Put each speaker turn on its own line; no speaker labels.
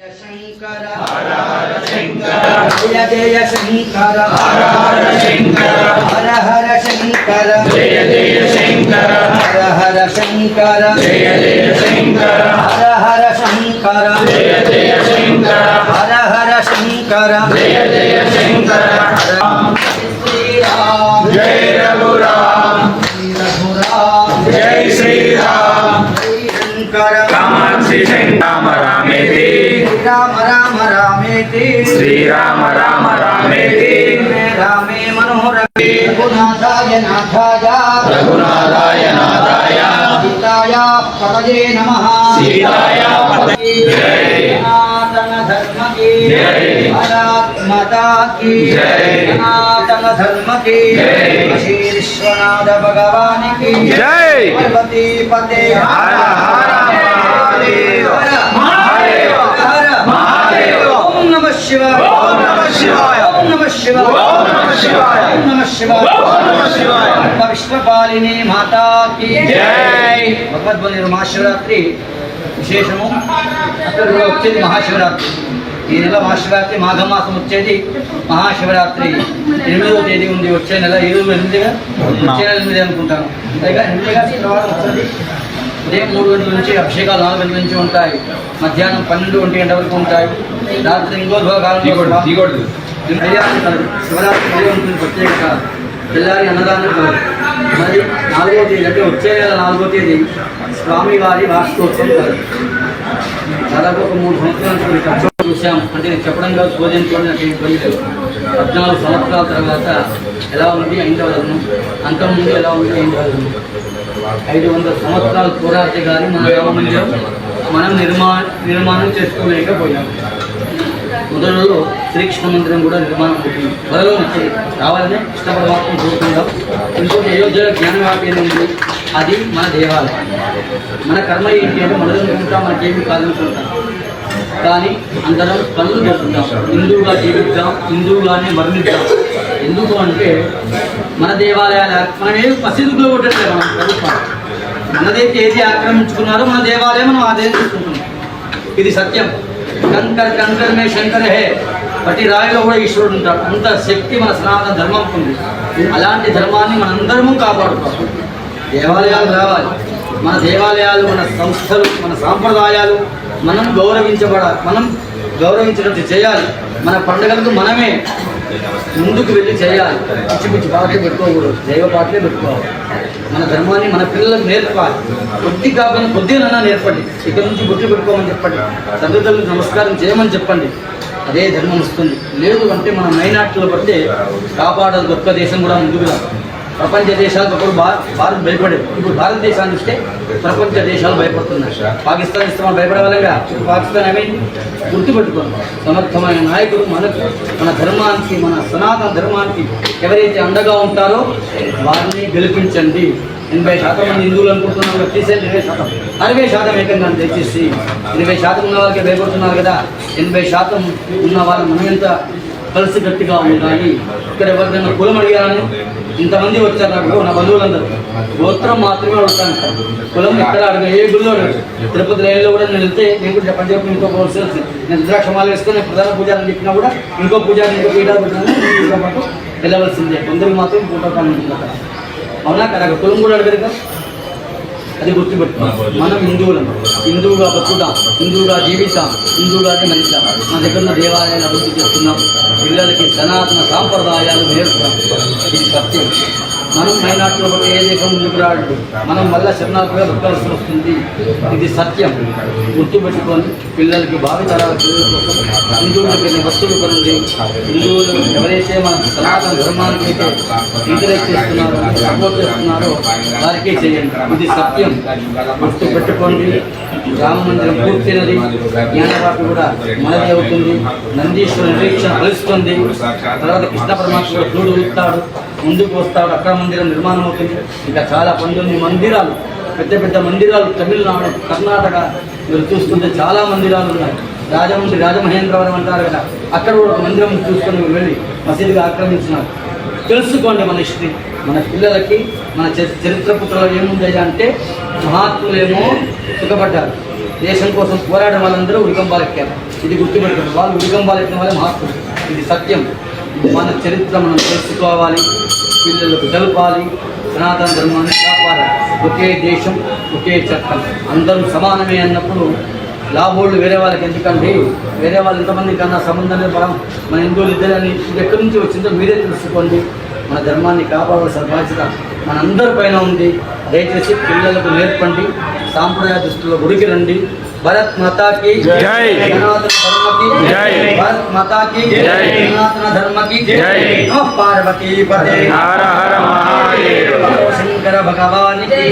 శంకర జయ జయ శంకర హర హర శంకర
జయ జయ శంకర
హర హర శంకర
జయ జయ శంకర
హర హర శంకర
జయ జయ శంకర
హర హర శంకర
జయ జయ శంకర
శ్రీరామ్
జై రఘురామ్
శ్రీ రఘురామ్
జై శ్రీరామ్
జై శంకర
కామాక్షి రామ రామేతి
రామ రామ రామేతి.
శ్రీరామ రామ రామేతి.
రామే మనోరమే. రఘునాథాయ నాథాయ.
రఘునాథాయ నాథాయ.
సీతాయ పతయే నమః.
సీతాయ పతయే జై.
సనాతన ధర్మ కి
జై.
భారత్ మాతా కి
జై.
సనాతన ధర్మ కి
జై.
శ్రీ విశ్వనాథ భగవాన్కి
జై.
పార్వతీ
హర
విశ్వపాలిని మాతా కి
జై.
భగవద్గీత మహాశివరాత్రి విశేషము. అక్కడ కూడా వచ్చేది మహాశివరాత్రి. ఈ నెల మహాశివరాత్రి మాఘమాసం వచ్చేది మహాశివరాత్రి. ఎనిమిదవ తేదీ ఉంది వచ్చే నెల ఈరోజు ఎనిమిదిగా? వచ్చే నెల ఎనిమిది అనుకుంటాను. పైగా ఎనిమిదిగా వస్తుంది. ఉదయం మూడు గంటల నుంచి అభిషేకాలు నాలుగు గంటల నుంచి ఉంటాయి. మధ్యాహ్నం పన్నెండు ఒంటి గంట వరకు ఉంటాయి. రాత్రి ఇంకోద్భవ కాలంలో శివరాత్రి ఉదయం ఉంటుంది ప్రత్యేకత తెల్లారి అన్నదానం మరి నాలుగో తేదీ అంటే వచ్చే నెల నాలుగో తేదీ స్వామివారి వార్షికోత్సవం కలదు దాదాపు ఒక మూడు సంవత్సరాల క్రితం ఖర్చు చూసాం అంటే నేను చెప్పడం కాదు శోధించుకోవడం నాకు ఇబ్బంది లేదు పద్నాలుగు సంవత్సరాల తర్వాత ఎలా ఉంది అంతకు అంతకుముందు ఎలా ఉంది ఐందవలను ఐదు వందల సంవత్సరాలు పోరాటే కానీ మన రామమందిరం మనం నిర్మా నిర్మాణం చేసుకోలేకపోయాం మొదలలో శ్రీకృష్ణ మందిరం కూడా నిర్మాణం పెట్టింది త్వరలో వచ్చి రావాలని ఇష్టపడమాత్రం కోరుకుందాం ఇంకోటి అయోధ్యలో జ్ఞానవాపి ఉంది అది మన దేవాలయం. మన కర్మ ఏంటి అంటే మనం అనుకుంటాం మనకేమి కాదనుకుంటాం కానీ అందరం కళ్ళు జరుపుతాం హిందువుగా జీవిద్దాం హిందువుగానే మరణిద్దాం. ఎందుకు అంటే మన దేవాలయాలు మనం ఏమి మసీదులో కొట్టట్లేదు మనం ప్రభుత్వం. మనదైతే ఏది ఆక్రమించుకున్నారో మన దేవాలయం మనం అదే తీసుకుంటున్నాం ఇది సత్యం. కంకర్ కంకర్ శంకర్ హే ప్రతి రాయిలో కూడా ఈశ్వరుడు ఉంటాడు అంత శక్తి మన సనాతన ధర్మం ఉంది అలాంటి ధర్మాన్ని మనందరము కాపాడుకోవాలి దేవాలయాలు రావాలి మన దేవాలయాలు మన సంస్థలు మన సాంప్రదాయాలు మనం గౌరవించబడాలి మనం గౌరవించినట్టు చేయాలి మన పండుగలకు మనమే ముందుకు వెళ్ళి చేయాలి. పిచ్చి పిచ్చి పాటలు పెట్టుకోకూడదు. దైవ పాటలే పెట్టుకోవాలి. మన ధర్మాన్ని మన పిల్లలకు నేర్పాలి. కొద్ది కాకుండా కొద్దిగా నేర్పండి. ఇక్కడ నుంచి గుర్తు పెట్టుకోమని చెప్పండి. తల్లిదండ్రులకు నమస్కారం చేయమని చెప్పండి. అదే ధర్మం వస్తుంది. లేదు అంటే మన మైనార్టీలో పడితే కాపాడదు గొప్ప దేశం కూడా ముందుకు రాదు ప్రపంచ దేశాలకు అప్పుడు భారత్ భారత్ భయపడేది ఇప్పుడు భారతదేశాన్ని ఇస్తే ప్రపంచ దేశాలు భయపడుతున్నాయి. పాకిస్తాన్ ఇస్తామని మనం భయపడవాలంగా ఇప్పుడు పాకిస్తాన్ ఏమైంది గుర్తుపెట్టుకోండి. సమర్థమైన నాయకుడు మనకు మన ధర్మానికి మన సనాతన ధర్మానికి ఎవరైతే అండగా ఉంటారో వారిని గెలిపించండి. ఎనభై శాతం మంది హిందువులు అనుకుంటున్నాం తీసేది ఇరవై శాతం. అరవై శాతం ఏకంగా దయచేసి ఇరవై శాతం ఉన్న వాళ్ళకి భయపడుతున్నారు కదా ఎనభై శాతం ఉన్న వాళ్ళు మనం ఎంత కలిసి గట్టిగా ఉండాలి ఇక్కడ ఎవరికైనా కులం అడిగాను ఇంతమంది వచ్చారు నాకు నా బంధువులందరూ. గోత్రం మాత్రమే అడుగుతాను. కులం ఎక్కడ అడగ ఏ గుడిలో తిరుపతి లైన్లో కూడా నేను వెళ్తే నేను కూడా చెప్పండి చెప్పి ఇంకో కోర్సెస్ నేను రుద్రాక్షమాలు వేసుకొని నేను ప్రధాన పూజారి చెప్పినా కూడా ఇంకో పూజారి ఇంకో పీఠాలు పెట్టినా పాటు వెళ్ళవలసిందే. కొందరికి మాత్రం పూట అవునా? కదా కులం కూడా అడగదు కదా? అది గుర్తుపెట్టుకున్నాం మనం హిందువులం. హిందువుగా బతుకుతాం. హిందువుగా జీవిస్తాం. హిందువుగానే మరిస్తాం. మన దగ్గర ఉన్న దేవాలయాలు అభివృద్ధి చేస్తున్నాం. పిల్లలకి సనాతన సాంప్రదాయాలు నేర్పుతాం. ఇది సత్యం. మనం మైనార్టీలో బట్టి ఏ దేశం ముందుకు మనం మళ్ళీ శరణార్థిగా బతకాల్సి వస్తుంది. ఇది సత్యం. గుర్తుపెట్టుకొని పిల్లలకి భావితరాల పిల్లల కోసం హిందువులకు ఎన్ని వస్తువులు కొనండి? హిందువులు ఎవరైతే మన సనాతన ధర్మానికి అయితే ఎంకరేజ్ చేస్తున్నారో సపోర్ట్ చేస్తున్నారో వారికే చేయండి. ఇది సత్యం. గుర్తు పెట్టుకోండి రామ మందిరం పూర్తయినది. జ్ఞానవాపి కూడా మనది అవుతుంది. నందీశ్వర నిరీక్షణ కలుస్తుంది తర్వాత కృష్ణ పరమాత్మ చూడు ఉంటాడు ముందుకు వస్తాడు. అక్కడ మందిరం నిర్మాణం అవుతుంది. ఇంకా చాలా పంతొమ్మిది మందిరాలు పెద్ద పెద్ద మందిరాలు తమిళనాడు కర్ణాటక మీరు చూస్తుంటే చాలా మందిరాలు ఉన్నాయి. రాజమండ్రి రాజమహేంద్రవరం అంటారు కదా. అక్కడ కూడా ఒక మందిరం చూసుకొని వెళ్ళి మసీదుగా ఆక్రమించినారు. తెలుసుకోండి మన హిస్టరీ. మన పిల్లలకి మన చరి- చరిత్ర పుత్రులు ఏముంది అంటే మహాత్ములేమో సుఖపడ్డారు. దేశం కోసం పోరాడిన వాళ్ళందరూ ఉరికంబాలెక్కారు ఇది గుర్తుపెట్టుకోండి. వాళ్ళు విడిగంబాలు వాళ్ళే మహాత్ములు. ఇది సత్యం. మన చరిత్ర మనం తెలుసుకోవాలి పిల్లలకు తెలపాలి సనాతన ధర్మాన్ని కాపాడాలి. ఒకే దేశం ఒకే చట్టం. అందరూ సమానమే అన్నప్పుడు లాభోళ్ళు వేరే వాళ్ళకి ఎందుకండి వేరే వాళ్ళు ఎంతమంది కన్నా సంబంధం లేదు మనం మన హిందువులు ఇద్దరని ఇది ఎక్కడి నుంచి వచ్చిందో మీరే తెలుసుకోండి. మన ధర్మాన్ని కాపాడవలసిన బాధ్యత మనందరి పైన ఉంది. దయచేసి పిల్లలకు నేర్పండి. సాంప్రదాయ దృష్టిలో గుడికి రండి. భరత్ మాతాకి. భరత్ మాతాకి. సనాతన ధర్మకి పార్వతీ పదే శంకర భగవానికి